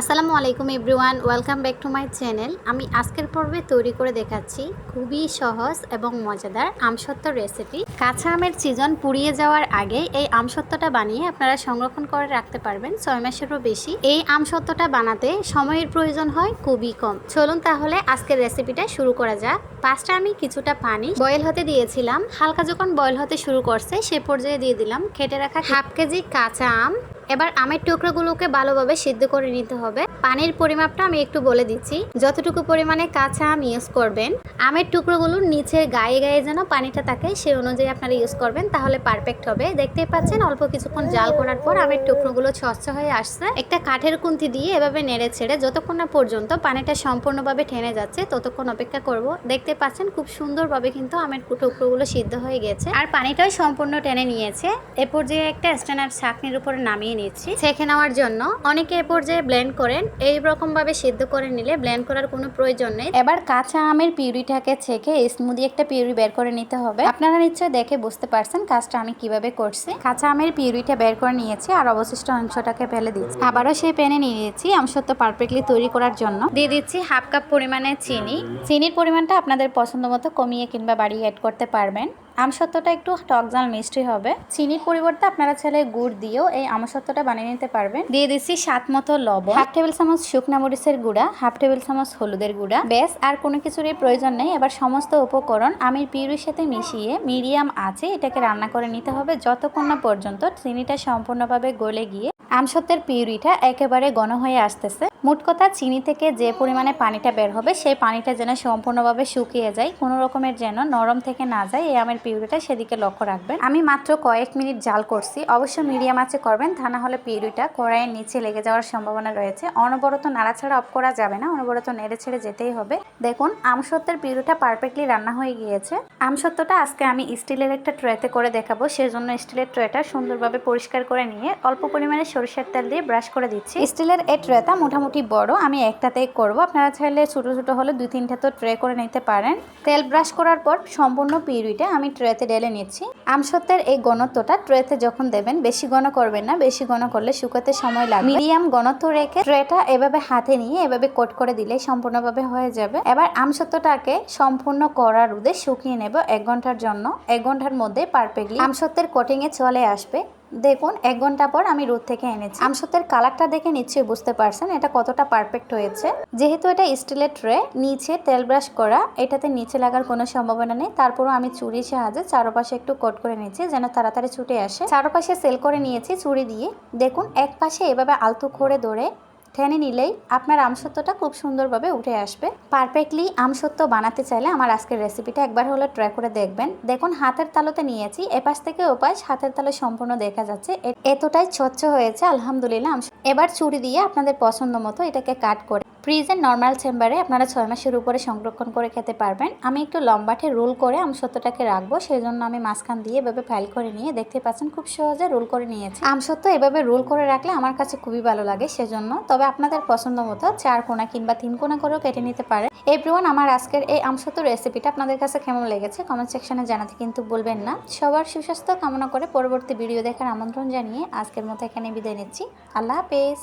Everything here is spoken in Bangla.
আসসালামু আলাইকুম everyone, welcome back to my channel. আমি আজকের পর্বে তৈরি করে দেখাচ্ছি খুবই সহজ এবং মজাদার আমসত্ত্ব রেসিপি কাঁচা আমের সিজন পুড়িয়ে যাওয়ার আগে এই আমসত্ত্বটা বানিয়ে আপনারা সংরক্ষণ করে রাখতে পারবেন ছয় মাসেরও বেশি। এই আমসত্ত্বটা বানাতে সময়ের প্রয়োজন হয় খুবই কম। চলুন তাহলে আজকের রেসিপিটা শুরু করা যাক। পাঁচটা আমি কিছুটা পানি বয়েল হতে দিয়েছিলাম। হালকা যখন বয়েল হতে শুরু করছে, সে পর্যায়ে দিয়ে দিলাম খেটে রাখা হাফ কেজি কাঁচা আম। এবার আমের টুকরোগুলোকে ভালোভাবে সিদ্ধ করে নিতে হবে। পানির পরিমাপটা আমি একটু বলে দিচ্ছি। যতটুকু পরিমাণে কাঁচা আম ইউজ করবেন, আমের টুকরোগুলোর নিচের গায়ে গায়ে যেন পানিটা থাকে, সে অনুযায়ী আপনারা ইউজ করবেন, তাহলে পারফেক্ট হবে। দেখতেই পাচ্ছেন, অল্প কিছুক্ষণ জাল করার পর আমের টুকরোগুলো স্বচ্ছ হয়ে আসছে। একটা কাঠের কুন্তি দিয়ে এভাবে নেড়ে ছেড়ে যতক্ষণ না পর্যন্ত পানিটা সম্পূর্ণভাবে ঠেনে যাচ্ছে, ততক্ষণ অপেক্ষা করব। দেখতে পাচ্ছেন, খুব সুন্দরভাবে কিন্তু আমের টুকরোগুলো সিদ্ধ হয়ে গেছে। আর পানিটাও সম্পূর্ণ টেনে নিয়েছে। এরপর যে একটা স্ট্যান্ডার্ড ছাকনির উপরে নামিয়ে নিচ্ছি। ছেঁকে নেওয়ার জন্য অনেকে এ পর্যায়ে ব্লেন্ড করেন। এই রকম ভাবে সিদ্ধ করে নিলে ব্লেন্ড করার কোনো প্রয়োজন নেই। এবার কাঁচা আমের পিউরিটাকে ছেঁকে স্মুদি একটা পিউরি বের করে নিতে হবে। আপনারা নিশ্চয়ই দেখে বুঝতে পারছেন কাজটা আমি কীভাবে করছি। কাঁচা আমের পিউরিটা বের করে নিয়েছি আর অবশিষ্ট অংশটাকে ফেলে দিচ্ছি। আবারও সেই প্যানে নিয়ে নিয়েছি আমসত্ব পারফেক্টলি তৈরি করার জন্য। দিয়ে দিচ্ছি হাফ কাপ পরিমাণে চিনি। চিনির পরিমাণটা আপনাদের পছন্দ মতো কমিয়ে কিংবা বাড়িয়ে অ্যাড করতে পারবেন। আমসত্ত্বটা একটু টক জাল মিষ্টি হবে। চিনির পরিবর্তে আপনারা চাইলে গুড় দিয়েও এই আমসত্ত্বটা বানিয়ে নিতে পারবেন। দিয়ে দিচ্ছি স্বাদ মতো লবণ। হাফ টেবিল চামচ শুকনা মরিচের গুঁড়া, হাফ টেবিল চামচ হলুদের গুঁড়া। বেশ আর কোনো কিছুরই প্রয়োজন নেই। এবার সমস্ত উপকরণ আমির পিউরির সাথে মিশিয়ে মিডিয়াম আছে এটাকে রান্না করে নিতে হবে। যতক্ষণ না পর্যন্ত চিনিটা সম্পূর্ণভাবে গলে গিয়ে আমসত্ত্বের পিউরিটা একেবারে ঘন হয়ে আসতেছে। মোট কথা চিনি থেকে যে পরিমাণে পানিটা বের হবে, সেই পানিটা যেন সম্পূর্ণভাবে শুকিয়ে যায়, কোনো রকমের যেন নরম থেকে না যায়, এই আমের পিউরিটা সেদিকে লক্ষ্য রাখবেন। আমি মাত্র কয়েক মিনিট জাল করছি, অবশ্য মিডিয়াম আছে করবেন তা না হলে পিউরিটা কড়াইয়ের নিচে লেগে যাওয়ার সম্ভাবনা রয়েছে। অনবরত নাড়াছাড়া অফ করা যাবে না, অনবরত নেড়ে ছেড়ে যেতেই হবে। দেখুন আমসত্ত্বের পিউরিটা পারফেক্টলি রান্না হয়ে গিয়েছে। আমসত্ত্বটা আজকে আমি স্টিলের একটা ট্রেতে করে দেখাবো, সেজন্য স্টিলের ট্রেটা সুন্দরভাবে পরিষ্কার করে নিয়ে অল্প পরিমাণে সরিষার তেল দিয়ে ব্রাশ করে দিচ্ছি। স্টিলের এই ট্রেটা মোটামুটি বড়, আমি একটাতেই করব। আপনারা চাইলে ছোটো ছোটো হলে দুই তিনটা তো ট্রে করে নিতে পারেন। তেল ব্রাশ করার পর সম্পূর্ণ পিউরিটা আমি ট্রেতে ঢেলে নিচ্ছি। আমসত্ত্বের এই ঘনত্বটা ট্রেতে যখন দেবেন, বেশি ঘন করবেন না, বেশি ঘন করলে শুকাতে সময় লাগবে। মিডিয়াম ঘনত্ব রেখে ট্রেটা এভাবে হাতে নিয়ে এভাবে কোট করে দিলে সম্পূর্ণভাবে হয়ে যাবে। এবার আমসত্ত্বটাকে সম্পূর্ণ কড়া রোদে শুকিয়ে নেব এক ঘণ্টার জন্য। এক ঘণ্টার মধ্যে পারফেক্টলি আমসত্ত্বের কোটিংয়ে চলে আসবে। দেখুন, এক ঘণ্টা পর আমি রোদ থেকে এনেছি। আমসত্বের কালারটা দেখে নিশ্চয়ই বুঝতে পারছেন এটা কতটা পারফেক্ট হয়েছে। যেহেতু এটা স্টিলের ট্রে, নিচে তেল ব্রাশ করা, এটাতে নিচে লাগার কোনো সম্ভাবনা নেই। তারপরও আমি চুরির সাহায্যে চারপাশে একটু কট করে নিয়েছি যেন তাড়াতাড়ি ছুটে আসে। চারপাশে সেল করে নিয়েছি চুরি দিয়ে। দেখুন এক পাশে এভাবে আলতু করে ধরে টেনে নিলেই আপনার আমসত্ত্বটা খুব সুন্দরভাবে উঠে আসবে। পারফেক্টলি আমসত্ত্ব বানাতে চাইলে আমার আজকের রেসিপিটা একবার হলে ট্রাই করে দেখবেন। দেখুন, হাতের তালোতে নিয়েছি, এপাশ থেকে ওপাশ হাতের তালো সম্পূর্ণ দেখা যাচ্ছে। এতটাই স্বচ্ছ হয়েছে, আলহামদুলিল্লাহ। এবার চুরি দিয়ে আপনাদের পছন্দ মতো এটাকে কাট করে ফ্রিজের নর্মাল চেম্বারে আপনারা ছয় মাসের উপরে সংরক্ষণ করে খেতে পারবেন। আমি একটু লম্বাটে রোল করে আমসত্ত্বটাকে রাখব সেই জন্য আমি মাঝখান দিয়ে এভাবে ফাইল করে নিয়ে দেখতে পাচ্ছেন খুব সহজে রোল করে নিয়েছি। আমসত্ত্ব এভাবে রোল করে রাখলে আমার কাছে খুবই ভালো লাগে, সেজন্য তবে আপনাদের পছন্দ মতো চার কোনা কিংবা তিন কোনা করেও কেটে নিতে পারে। এভরিওয়ান আমার আজকের এই আমসত্ত্ব রেসিপিটা আপনাদের কাছে কেমন লেগেছে কমেন্ট সেকশনে জানাতে কিন্তু বলবেন না। সবার সুস্বাস্থ্য কামনা করে পরবর্তী ভিডিও দেখার আমন্ত্রণ জানিয়ে আজকের মতো এখানে বিদায় নিচ্ছি। আল্লাহ হাফেজ।